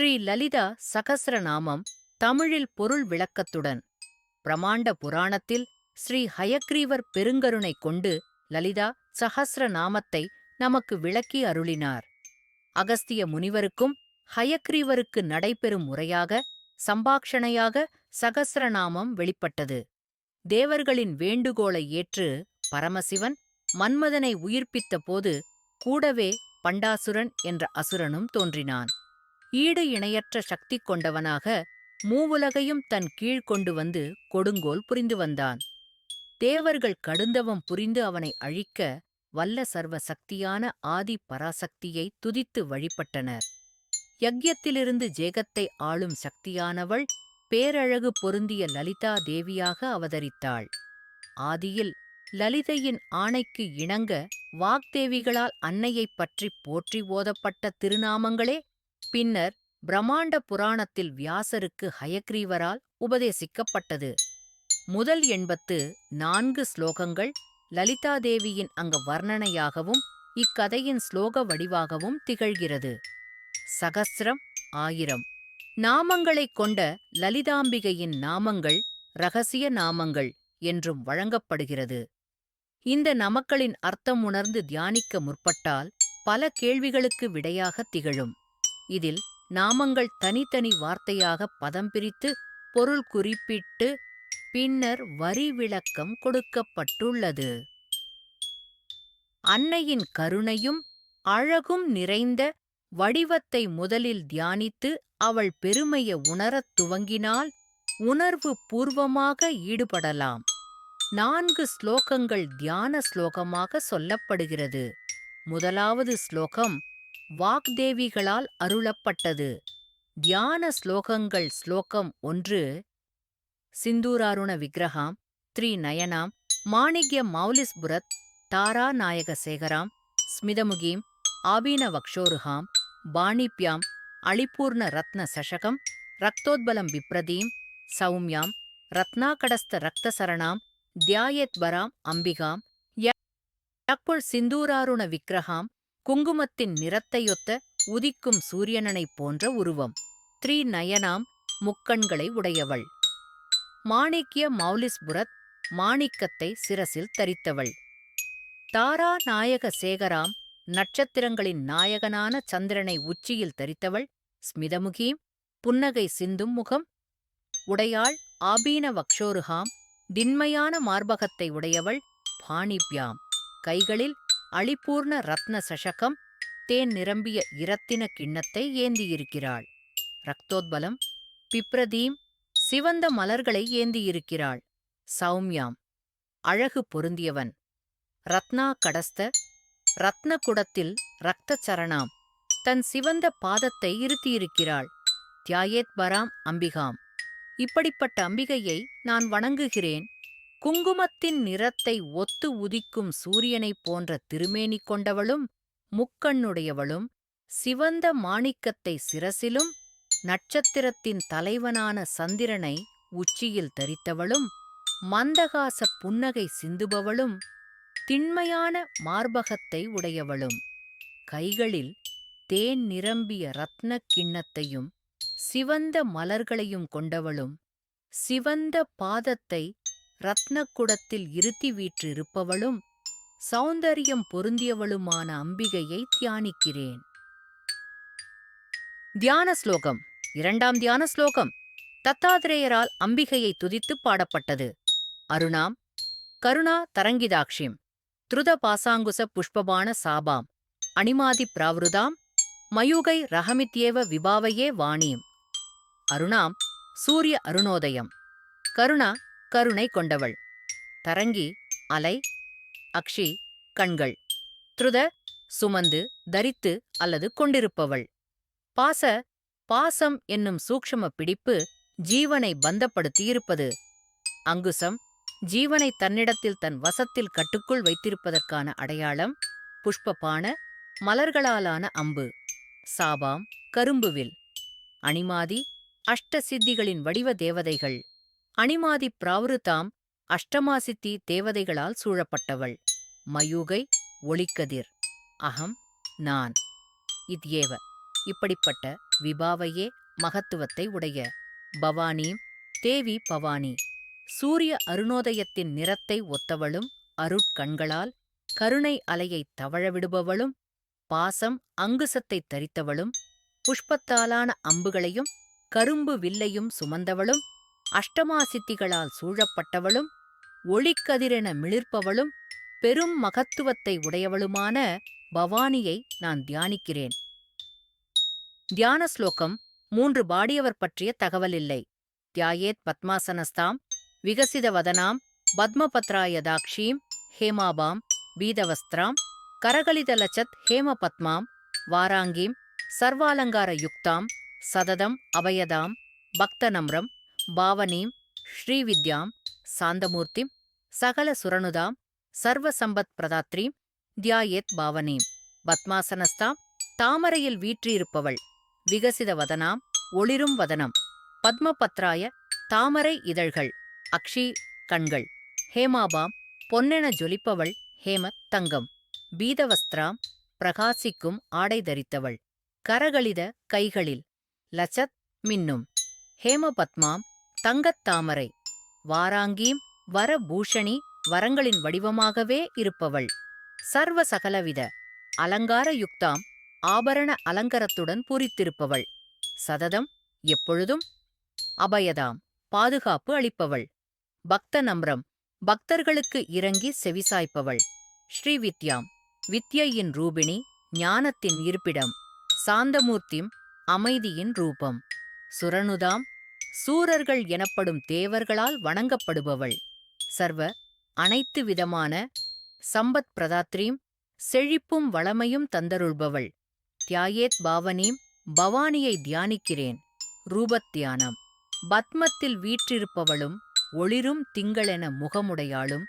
ஸ்ரீ லலிதா சகஸ்ரநாமம் தமிழில் பொருள் விளக்கத்துடன். பிரமாண்ட புராணத்தில் ஸ்ரீ ஹயக்ரீவர் பெருங்கருணை கொண்டு லலிதா சகசிரநாமத்தை நமக்கு விளக்கி அருளினார். அகஸ்திய முனிவருக்கும் ஹயக்ரீவருக்கு நடைபெறும் முறையாக சம்பாக்ஷணையாக சகசிரநாமம் வெளிப்பட்டது. தேவர்களின் வேண்டுகோளை ஏற்று பரமசிவன் மன்மதனை உயிர்ப்பித்த போது கூடவே பண்டாசுரன் என்ற அசுரனும் தோன்றினான். ஈடு இணையற்ற சக்தி கொண்டவனாக மூவுலகையும் தன் கீழ் கொண்டு வந்து கொடுங்கோல் புரிந்து வந்தான். தேவர்கள் கடுந்தவம் புரிந்து அவனை அழிக்க வல்ல சர்வ சக்தியான ஆதி பராசக்தியை துதித்து வழிபட்டனர். யக்யத்திலிருந்து ஜேகத்தை ஆளும் சக்தியானவள் பேரழகு பொருந்திய லலிதா தேவியாக அவதரித்தாள். ஆதியில் லலிதையின் ஆணைக்கு இணங்க வாக்தேவிகளால் அன்னையைப் பற்றிப் போற்றி ஓதப்பட்ட திருநாமங்களே பின்னர் பிரம்மாண்ட புராணத்தில் வியாசருக்கு ஹயக்ரீவரால் உபதேசிக்கப்பட்டது. முதல் எண்பத்து நான்கு ஸ்லோகங்கள் லலிதாதேவியின் அங்க வர்ணனையாகவும் இக்கதையின் ஸ்லோக வடிவாகவும் திகழ்கிறது. சகசிரம் ஆயிரம். நாமங்களைக் கொண்ட லலிதாம்பிகையின் நாமங்கள் ரகசிய நாமங்கள் என்றும் வழங்கப்படுகிறது. இந்த நமக்களின் அர்த்தம் உணர்ந்து தியானிக்க முற்பட்டால் பல கேள்விகளுக்கு விடையாக திகழும். இதில் நாமங்கள் தனித்தனி வார்த்தையாக பதம் பிரித்து பொருள் குறிப்பிட்டு பின்னர் வரி விளக்கம் கொடுக்கப்பட்டுள்ளது. அன்னையின் கருணையும் அழகும் நிறைந்த வடிவத்தை முதலில் தியானித்து அவள் பெருமையை உணரத் துவங்கினால் உணர்வு பூர்வமாக ஈடுபடலாம். நான்கு ஸ்லோகங்கள் தியான ஸ்லோகமாக சொல்லப்படுகிறது. முதலாவது ஸ்லோகம் வாக்தேவிகளால் அருளப்பட்டது. தியான ஸ்லோகங்கள் ஸ்லோகம் ஒன்று சிந்தூராருண விக்கிரகாம் த்ரீ நயனாம் மாணிக்ய மௌலிஸ்புரத் தாரா நாயக சேகராம் ஸ்மிதமுகீம் ஆபீன வக்ஷோருகாம் பாணிப்யாம் அளிபூர்ண ரத்ன சஷகம் ரக்தோத்பலம் விப்ரதீம் சௌமியாம் ரத்னாகடஸ்த ரக்தசரணாம் தியாயத்வராம் அம்பிகாம் யக்புள் சிந்தூராருண விக்கிரகாம் குங்குமத்தின் நிறத்தையொத்த உதிக்கும் சூரியனனைப் போன்ற உருவம். த்ரீ நயனாம் முக்கண்களை உடையவள். மாணிக்கிய மௌலிஸ்புரத் மாணிக்கத்தை சிரசில் தரித்தவள். தாரா நாயக சேகராம் நட்சத்திரங்களின் நாயகனான சந்திரனை உச்சியில் தரித்தவள். ஸ்மிதமுகீம் புன்னகை சிந்தும் முகம். உடையாள் ஆபீன வக்ஷோருகாம் திண்மையான மார்பகத்தை உடையவள். பாணிப்யாம் கைகளில் அளிபூர்ண ரத்ன சஷகம் தேன் நிரம்பிய இரத்தின கிண்ணத்தை ஏந்தியிருக்கிறாள். ரக்தோத்பலம் பிப்ரதீம் சிவந்த மலர்களை ஏந்தியிருக்கிறாள். சௌமியாம் அழகு பொருந்தியவன். ரத்னா கடஸ்த ரத்ன குடத்தில் ரக்தச்சரணாம் தன் சிவந்த பாதத்தை இருத்தியிருக்கிறாள். தியாயேத் பராம் அம்பிகாம் இப்படிப்பட்ட அம்பிகையை நான் வணங்குகிறேன். குங்குமத்தின் நிறத்தை ஒத்து உதிக்கும் சூரியனைப் போன்ற திருமேனி கொண்டவளும் முக்கண்ணுடையவளும் சிவந்த மாணிக்கத்தை சிரசிலும் நட்சத்திரத்தின் தலைவனான சந்திரனை உச்சியில் தரித்தவளும் மந்தகாச புன்னகை சிந்துபவளும் திண்மையான மார்பகத்தை உடையவளும். கைகளில் தேன் நிரம்பிய ரத்னக் கிண்ணத்தையும் சிவந்த மலர்களையும் கொண்டவளும் சிவந்த பாதத்தை ரத்னக்குடத்தில் இருத்தி வீற்றிருப்பவளும் சௌந்தரியம் பொருந்தியவளுமான அம்பிகையை தியானிக்கிறேன். தியான ஸ்லோகம். இரண்டாம் தியான ஸ்லோகம். தத்தாத்ரேயரால் அம்பிகையை துதித்து பாடப்பட்டது. அருணாம் கருணா தரங்கிதாக்ஷிம் திருத பாசாங்குச புஷ்பபான சாபாம் அணிமாதி பிராவிருதாம் மயூகை ரஹமித்யேவ விபாவையே வாணியும் அருணாம் சூரிய அருணோதயம். கருணா கருணை கொண்டவள். தரங்கி அலை அக்ஷி கண்கள். திருத சுமந்து தரித்து அல்லது கொண்டிருப்பவள். பாச பாசம் என்னும் சூக்ஷம பிடிப்பு ஜீவனை பந்தப்படுத்தியிருப்பது. அங்குசம் ஜீவனை தன்னிடத்தில் தன் வசத்தில் கட்டுக்குள் வைத்திருப்பதற்கான அடையாளம் புஷ்பபான மலர்களாலான அம்பு. சாபாம் கரும்புவில். அணிமாதி அஷ்ட சித்திகளின் வடிவ தேவதைகள். அணிமாதி பிராவருதாம் அஷ்டமாசித்தி தேவதைகளால் சூழப்பட்டவள். மயூகை ஒளிக்கதிர். அகம் நான். இத்யேவ இப்படிப்பட்ட விபாவையே மகத்துவத்தை உடைய பவானீம் தேவி பவானி. சூரிய அருணோதயத்தின் நிறத்தை ஒத்தவளும் அருட்கண்களால் கருணை அலையைத் தவழவிடுபவளும் பாசம் அங்குசத்தைத் தரித்தவளும் புஷ்பத்தாலான அம்புகளையும் கரும்பு வில்லையும் சுமந்தவளும் அஷ்டமா சித்திகளால் சூழப்பட்டவளும் ஒளிக்கதிரென மிளிர்ப்பவளும் பெரும் மகத்துவத்தை உடையவளுமான பவானியை நான் தியானிக்கிறேன். தியான ஸ்லோகம் மூன்று பாடியவர் பற்றிய தகவலில்லை. தியாயேத் பத்மாசனஸ்தாம் விகசித வதனாம் பத்மபத்ராயதாக்ஷீம் ஹேமாபாம் பீதவஸ்திராம் கரகலிதலச்சத் ஹேமபத்மாம் வாராங்கீம் சர்வாலங்கார யுக்தாம் சததம் அபயதாம் பக்தநம்ரம் பாவனீம் ஸ்ரீவித்யாம் சாந்தமூர்த்திம் சகல சுரனுதாம் சர்வசம்பத் பிரதாத்ரீம் தியாயேத் பாவனீம். பத்மாசனஸ்தாம் தாமரையில் வீற்றிருப்பவள் விகசித வதனாம் ஒளிரும் வதனம். பத்மபத்ராய தாமரை இதழ்கள் அக்ஷி கண்கள். ஹேமாபாம் பொன்னென ஜொலிப்பவள் ஹேம தங்கம். பீதவஸ்திராம் பிரகாசிக்கும் ஆடை தரித்தவள். கரகளித கைகளில் லச்சத் மின்னும். ஹேமபத்மாம் தங்கத் தாமரை. வாராங்கீம் வரபூஷணி வரங்களின் வடிவமாகவே இருப்பவள். சர்வ சகலவித அலங்கார யுக்தாம் ஆபரண அலங்கரத்துடன் பூரித்திருப்பவள். சததம் எப்பொழுதும் அபயதாம் பாதுகாப்பு அளிப்பவள். பக்த நம்ரம் பக்தர்களுக்கு இறங்கி செவிசாய்ப்பவள். ஸ்ரீவித்யாம் வித்யையின் ரூபிணி ஞானத்தின் இருப்பிடம். சாந்தமூர்த்திம் அமைதியின் ரூபம். சுரனுதாம் சூரர்கள் எனப்படும் தேவர்களால் வணங்கப்படுபவள். சர்வ அனைத்து விதமான சம்பத் பிரதாத்ரீம் செழிப்பும் வளமையும் தந்தருள்பவள். தியாயேத் பாவனீம் பவானியை தியானிக்கிறேன். ரூபத்தியானம் பத்மத்தில் வீற்றிருப்பவளும் ஒளிரும் திங்களென முகமுடையாளும்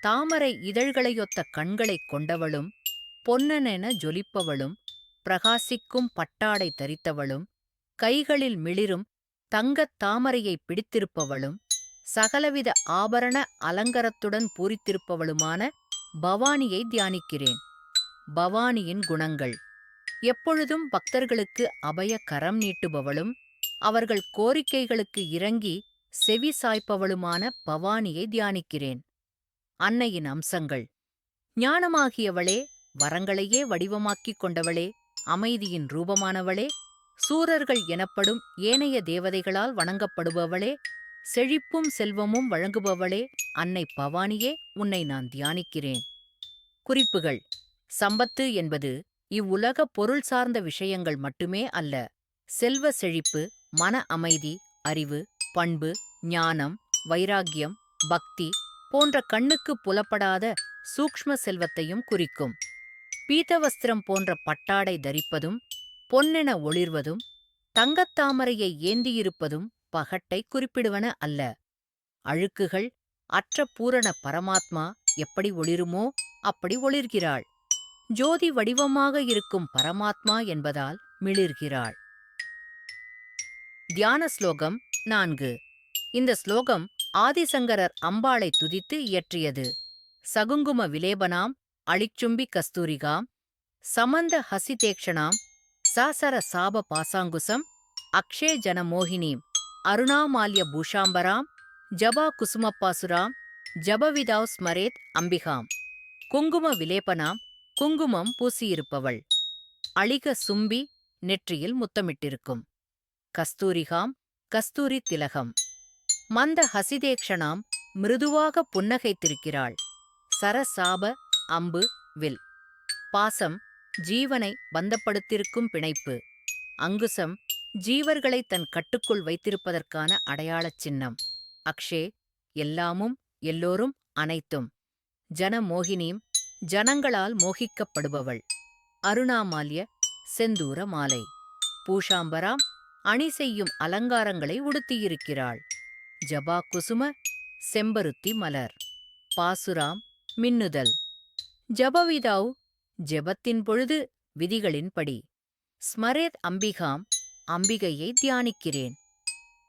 தாமரை இதழ்களையொத்த கண்களைக் கொண்டவளும் பொன்னனென ஜொலிப்பவளும் பிரகாசிக்கும் பட்டாடை தரித்தவளும் கைகளில் மிளிரும் தங்கத் தாமரையைப் பிடித்திருப்பவளும் சகலவித ஆபரண அலங்கரத்துடன் பூரித்திருப்பவளுமான பவானியை தியானிக்கிறேன். பவானியின் குணங்கள். எப்பொழுதும் பக்தர்களுக்கு அபய கரம் நீட்டுபவளும் அவர்கள் கோரிக்கைகளுக்கு இறங்கி செவி சாய்ப்பவளுமான பவானியை தியானிக்கிறேன். அன்னையின் அம்சங்கள். ஞானமாகியவளே வரங்களையே வடிவமாக்கிக் கொண்டவளே அமைதியின் ரூபமானவளே சூரர்கள் எனப்படும் ஏனைய தேவதைகளால் வணங்கப்படுபவளே செழிப்பும் செல்வமும் வழங்குபவளே அன்னை பவானியே உன்னை நான் தியானிக்கிறேன். குறிப்புகள் சம்பத்து என்பது இவ்வுலக பொருள் சார்ந்த விஷயங்கள் மட்டுமே அல்ல செல்வ செழிப்பு மன அமைதி அறிவு பண்பு ஞானம் வைராக்கியம் பக்தி போன்ற கண்ணுக்கு புலப்படாத சூக்ஷ்ம செல்வத்தையும் குறிக்கும். பீத்தவஸ்திரம் போன்ற பட்டாடை தரிப்பதும் பொன்னென ஒளிர்வதும் தங்கத்தாமரையை ஏந்தியிருப்பதும் பகட்டை குறிப்பிடுவன அல்ல. அழுக்குகள் அற்ற பூரண பரமாத்மா எப்படி ஒளிருமோ அப்படி ஒளிர்கிறாள். ஜோதி வடிவமாக இருக்கும் பரமாத்மா என்பதால் மிளிர்கிறாள். தியான ஸ்லோகம் நான்கு. இந்த ஸ்லோகம் ஆதிசங்கரர் அம்பாளை துதித்து இயற்றியது. சகுங்கும விலேபனாம் அழிச்சும்பி கஸ்தூரிகாம் சமந்த ஹசிதேக்ஷனாம் சாசர சாப பாசாங்குசம் அக்ஷே ஜன மோகினீம் அருணாமால்ய பூஷாம்பராம் ஜபா குசுமப்பாசுராம் ஜபவிதாவ் ஸ்மரேத் அம்பிகாம். குங்கும விலேபனாம் குங்குமம் பூசியிருப்பவள். அழிக சும்பி நெற்றியில் முத்தமிட்டிருக்கும். கஸ்தூரிகாம் கஸ்தூரி திலகம். மந்த ஹசிதேக்ஷணாம் மிருதுவாக புன்னகைத்திருக்கிறாள். சரசாப அம்பு வில். பாசம் ஜீவனை பந்தப்படுத்திருக்கும் பிணைப்பு. அங்குசம் ஜீவர்களை தன் கட்டுக்குள் வைத்திருப்பதற்கான அடையாளச் சின்னம். அக்ஷே எல்லாமும் எல்லோரும் அனைத்தும். ஜன மோகினியும் ஜனங்களால் மோகிக்கப்படுபவள். அருணாமால்ய செந்தூர மாலை. பூஷாம்பராம் அணி செய்யும் அலங்காரங்களை உடுத்தியிருக்கிறாள். ஜபா குசும செம்பருத்தி மலர். பாசுராம் மின்னுதல். ஜபவிதாவ் ஜெபத்தின் பொழுது விதிகளின்படி. ஸ்மரேத் அம்பிகாம் அம்பிகையை தியானிக்கிறேன்.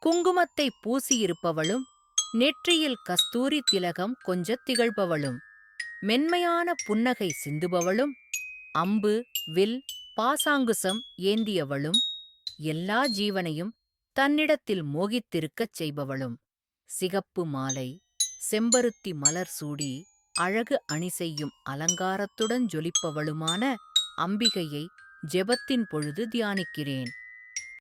குங்குமத்தை பூசியிருப்பவளும் நெற்றியில் கஸ்தூரி திலகம் கொஞ்சத் திகழ்பவளும் மென்மையான புன்னகை சிந்துபவளும் அம்பு வில் பாசாங்குசம் ஏந்தியவளும் எல்லா ஜீவனையும் தன்னிடத்தில் மோகித்திருக்கச் செய்பவளும். சிகப்பு மாலை செம்பருத்தி மலர் சூடி அழகு அணி செய்யும் அலங்காரத்துடன் ஜொலிப்பவளுமான அம்பிகையை ஜெபத்தின் பொழுது தியானிக்கிறேன்.